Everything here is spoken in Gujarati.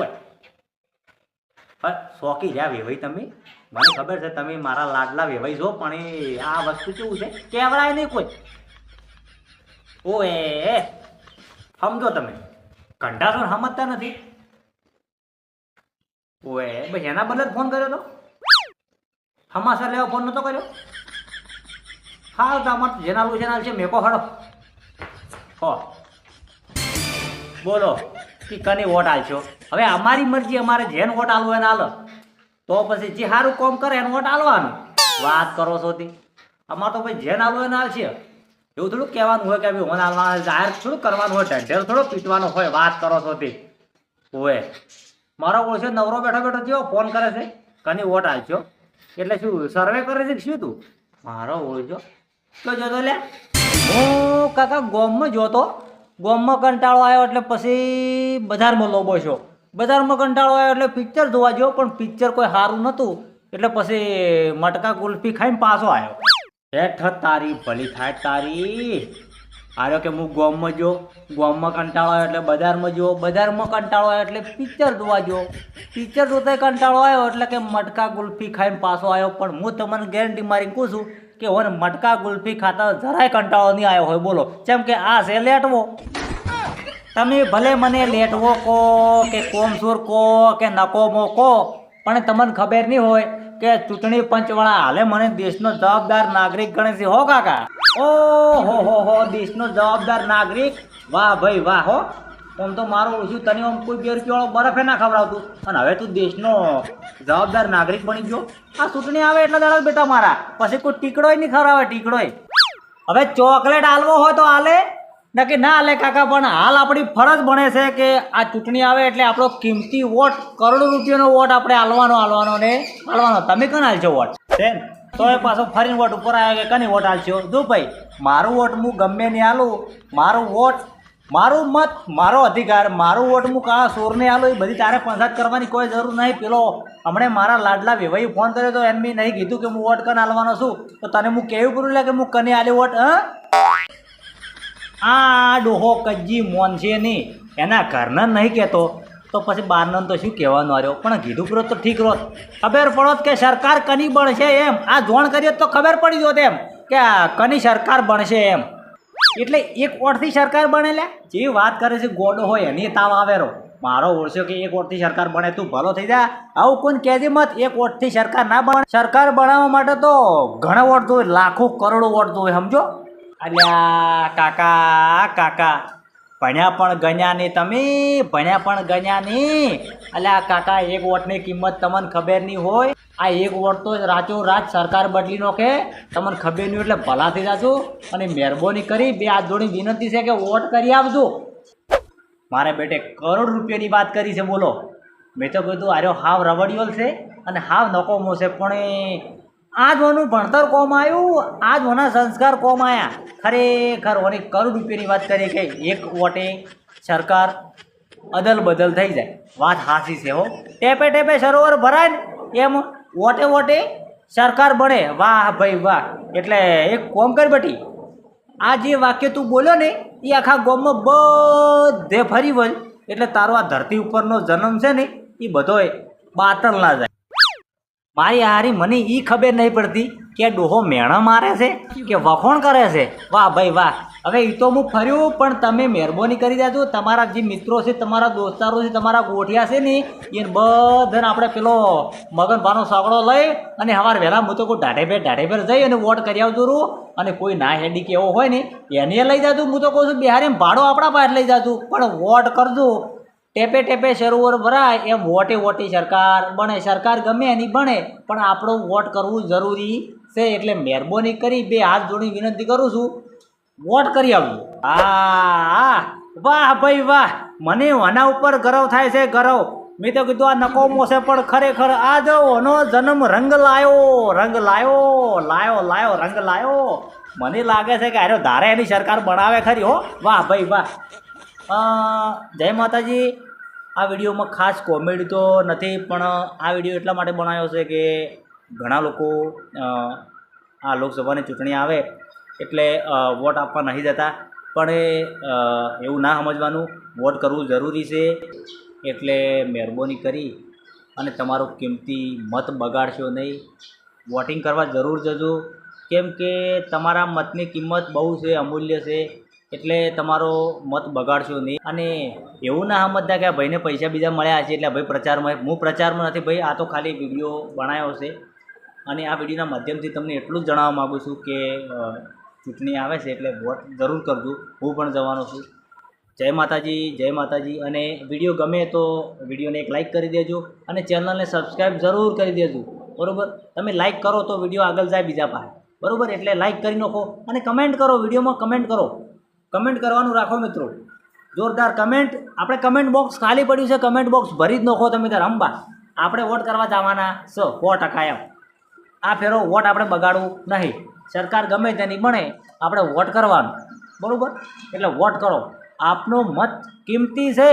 ઓય હા શોખી જ્યાં વેવાઈ તમે? મને ખબર છે તમે મારા લાડલા વેવાઈ છો, પણ એ આ વસ્તુ કેવું છે? કેવડાય નહીં કોઈ. ઓએ સમજો તમે. ને સમજતા નથી. ઓએ બસ એના બદલે ફોન કર્યો તો? હમાસર લેવા ફોન નતો કર્યો? હા તો અમાર જેના લું જેના છે, મેકો હડો. હો. બોલો કે કને વોટ આલશો? હવે અમારી મરજી, અમારે જેન વોટ આલવો એને આલો. તો પછી જે સારું કામ કરે એને વોટ આલવાનું. વાત કરો છો તે. અમારે તો ભાઈ જેન આલવો એને આલશે. એવું થોડું કહેવાનું હોય કે ભાઈ મને આલવાના જાહેર થોડું કરવાનું હોય ઢંઢેર થોડો પીટવાનો હોય, વાત કરો છો તે. હોય મારો ઓળખો નવરો બેઠો બેઠો જેવો ફોન કરે છે, કની વોટ આલશો? એટલે શું સર્વે કરે છે શું તું? મારો ઓળજો તો જોતો લે? હું કાકા ગોમમાં જોતો. ગોમમાં કંટાળો આવ્યો એટલે પછી બજારમાં લોબો છો. બજારમાં કંટાળો આવ્યો એટલે પિક્ચર જોવા ગયો, પણ પિક્ચર કોઈ સારું નહોતું. એટલે પછી મટકા કુલ્ફી ખાઈને પાછો આવ્યો. હેઠ તારી, ભલી થાય તારી. આર્યો કે હું ગોમમાં જો ગોમમાં કંટાળો આવ્યો એટલે બજારમાં જો બજારમાં કંટાળો આવ્યો એટલે પિક્ચર જોવા જો પિક્ચર જોતા કંટાળો આવ્યો એટલે કે મટકા ગુલ્ફી ખાઈને પાછો આવ્યો. પણ હું તમને ગેરંટી મારીને કહું છું કે ઓને મટકા ગુલ્ફી ખાતા જરાય કંટાળો નહીં આવ્યો હોય. બોલો, જેમ કે આ છે લેટવો. તમે ભલે મને લેટવો કહો કે કોમસૂર કહો કે નકોમો કહો, પણ તમને ખબર નહીં હોય કે ચૂંટણી પંચવાળા હાલે મને દેશનો જવાબદાર નાગરિક ગણે છે, હો કાકા? ઓ હો હો હો દેશનો જવાબદાર નાગરિક? વાહ ભાઈ, વાહ, હો. આમ તો મારું ઓછું તને આમ કોઈ બે રૂપિયાવાળો બરફે ના ખવડાવતું. અને હવે તું દેશનો જવાબદાર નાગરિક બની ગયો. આ ચૂંટણી આવે એટલા દાડા બેટા મારા. પછી કોઈ ટીકડોય નહીં ખવડાવે, ટીકડોય. હવે ચોકલેટ હાલવો હોય તો આલે. નક્કી ના હાલે કાકા, પણ હાલ આપણી ફરજ બને છે કે આ ચૂંટણી આવે એટલે આપણો કિંમતી વોટ, કરોડો રૂપિયાનો વોટ આપણે આલવાનો આલવાનો ને આલવાનો તમે કોને હાલશો વોટ? બેન તો એ પાછો ફરીને વોટ ઉપર આવ્યા કે કની વોટ હાલશો? જો ભાઈ, મારું વોટ હું ગમે નહીં હાલું, મારું વોટ, મારું મત, મારો અધિકાર, મારું વોટ હું કાળા સોરને આલો એ બધી તારે પંચાયત કરવાની કોઈ જરૂર નહીં. પેલો, હમણે મારા લાડલા વેવાઈ ફોન કર્યો તો એમ મેં નહીં કીધું કે હું વોટ કને આલવાનો છું. તો તને હું કેવું પૂરું લે કે હું કને આલ્યો વોટ, હ? આ ડોહો કજ્જી મોન છે નહીં. એના ઘરના નહીં કહેતો. તો પછી બારનો તો શું કહેવાનું આવ્યો પણ કીધું પૂરો તો ઠીક રોત ખબર પડોત કે સરકાર કની બનશે એમ? આ જોણ કરીએ તો ખબર પડી જોત એમ કે કની સરકાર બનશે એમ. એટલે એક વોટથી સરકાર બનેલા જે વાત કરે છે ગોડો હોય એની તાવ આવેરો મારો ઓળશો કે એક વોટથી સરકાર બને તું ભલો થઈ જા. આવું કોઈને કહેજે મત, એક ઓટથી સરકાર ના બને. સરકાર બનાવવા માટે તો ઘણા વોટ જોઈએ લાખો કરોડો વોટ જોઈએ સમજો? અલ્યા, કાકા કાકા. ભણ્યા પણ ગણ્યા નહીં તમે, ભણ્યા પણ ગણ્યા નહીં. અલ્યા, કાકા, એક વોટની કિંમત તમને ખબર નહીં હોય. આ એક વોટ તો રાચો રાત સરકાર બદલી નોખે. તમને ખબર નહીં એટલે ભલા થઈ જાજો અને મહેરબાની કરી બે હાથ જોડી વિનંતી છે કે વોટ કરી આપજો. મારે બેટે કરોડ રૂપિયાની વાત કરી છે, બોલો. મેં તો કીધું, આર્યો, હાવ રવડિયોલ છે અને હાવ નકોમો છે, પણ એ આ જ ઓનું ભણતર કોમ આવ્યું આ જ ઓના સંસ્કાર કોમ આવ્યા. ખરેખર ઓની કરોડ રૂપિયાની વાત કરી કે એક વોટે સરકાર અદલ બદલ થઈ જાય. વાત હાસી છે હો. ટેપે ટેપે સરોવર ભરાય ને, એમ વોટે વોટે સરકાર બને વાહ ભાઈ વાહ. એટલે એક કોમ કર બેટી. આ જે વાક્ય તું બોલ્યો ને, એ આખા ગોમમાં બધે ફરી વળ એટલે તારો આ ધરતી ઉપરનો જન્મ છે ને, એ બધોય બાતલ ના જાય. મારી હારી મને એ ખબર નહીં પડતી કે ડોહો મેણા મારે છે કે વખોણ કરે છે? વાહ ભાઈ વાહ. હવે એ તો હું ફર્યું, પણ તમે મહેરબાની કરી દેજો. તમારા જે મિત્રો છે, તમારા દોસ્તારો છે, તમારા ગોઠિયા છે ને એ બધાને આપણે પેલો મગનભાનો સાંકળો લઈ અને સવાર વહેલા હું તો કોઈ ઢાઢે ભેર ઢાઢે જઈ અને વોટ કરી આવતું રહું અને કોઈ ના હેડી કે એવો હોય ને, એને લઈ જાતું હું તો કહું છું બિહારી ભાડો આપણા પાસે લઈ જાતું પણ વોટ કરજો. ટેપે ટેપે સરોવર ભરાય, એમ વોટે વોટી સરકાર બને. સરકાર ગમે એની બને, પણ આપણો વોટ કરવું જરૂરી છે એટલે મહેરબાની કરી બે હાથ જોડી વિનંતી કરું છું. વોટ કરી આવજો. હા વાહ ભાઈ વાહ. મને આના ઉપર ગરવ થાય છે, ગરવ. મેં તો કીધું આ નકોમો છે પણ ખરેખર આ જો જન્મ રંગ લાયો રંગ લાયો લાયો લાયો, રંગ લાયો. મને લાગે છે કે અરે ધારે એની સરકાર બનાવે ખરી હો. વાહ ભાઈ વાહ. જય માતાજી. આ વિડીયોમાં ખાસ કોમેડી તો નથી, પણ આ વીડિયો એટલા માટે બનાવ્યો છે કે ઘણા લોકો આ લોકસભાની ચૂંટણી આવે એટલે વોટ આપવા નહીં જતા. પણ એ એવું ના સમજવાનું. વોટ કરવું જરૂરી છે, એટલે મહેરબાની કરી અને તમારો કિંમતી મત બગાડશો નહીં. વોટિંગ કરવા જરૂર જજો. કેમ કે તમારા મતની કિંમત બહુ છે, અમૂલ્ય છે. એટલે તમારો મત બગાડશો નહીં. અને એવું ના સમજતા કે ભાઈને પૈસા બીજા મળ્યા છે એટલે ભાઈ પ્રચારમાં હું પ્રચારમાં નથી, ભાઈ આ તો ખાલી વીડિયો બનાવ્યો છે. અને આ વિડીયોના માધ્યમથી તમને એટલું જ જણાવવા માગું છું કે ચૂંટણી આવે છે એટલે વોટ જરૂર કરજો. હું પણ જવાનો છું. જય માતાજી જય માતાજી. અને વીડિયો ગમે તો વિડીયોને એક લાઇક કરી દેજો અને ચેનલને સબસ્ક્રાઈબ જરૂર કરી દેજો. બરાબર? તમે લાઇક કરો તો વીડિયો આગળ જાય બીજા પાસે બરાબર? એટલે લાઇક કરી નાખો અને કમેન્ટ કરો, વિડીયોમાં કમેન્ટ કરો. કમેન્ટ કરવાનું રાખો મિત્રો. જોરદાર કમેન્ટ આપણે કમેન્ટ બોક્સ ખાલી પડ્યું છે. કમેન્ટ બોક્સ ભરી જ નાખો તમે ત્યારે અંબા આપણે વોટ કરવા જવાના. સો સો ટકા એમ આ ફેરો વોટ આપણે બગાડવું નહીં. સરકાર ગમે તેની બને, આપણે વોટ કરવાનું. બરાબર? એટલે વોટ કરો. આપનો મત કિંમતી છે.